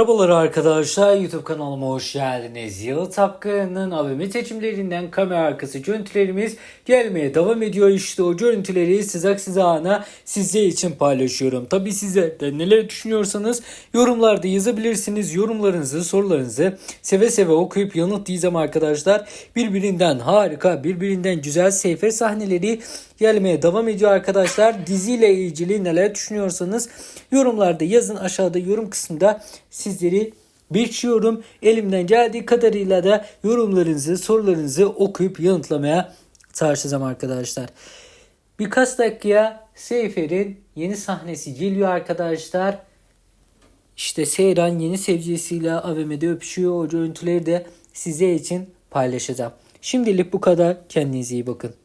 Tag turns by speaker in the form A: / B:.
A: Merhabalar arkadaşlar YouTube kanalıma hoş geldiniz. Yalı Tapkan'ın AVM seçimlerinden kamera arkası görüntülerimiz gelmeye devam ediyor. İşte o görüntüleri sıcak sıcağına sizler için paylaşıyorum. Tabi sizler de neler düşünüyorsanız yorumlarda yazabilirsiniz. Yorumlarınızı sorularınızı seve seve okuyup yanıtlayacağım arkadaşlar. Birbirinden harika birbirinden güzel seyfe sahneleri gelmeye devam ediyor arkadaşlar. Diziyle ilgili neler düşünüyorsanız yorumlarda yazın aşağıda yorum kısmında sizleri bekliyorum. Elimden geldiği kadarıyla da yorumlarınızı, sorularınızı okuyup yanıtlamaya çalışacağım arkadaşlar. Birkaç dakikaya Seyfer'in yeni sahnesi geliyor arkadaşlar. İşte Seyran yeni sevgilisiyle AVM'de öpüşüyor. O görüntüleri de size için paylaşacağım. Şimdilik bu kadar. Kendinize iyi bakın.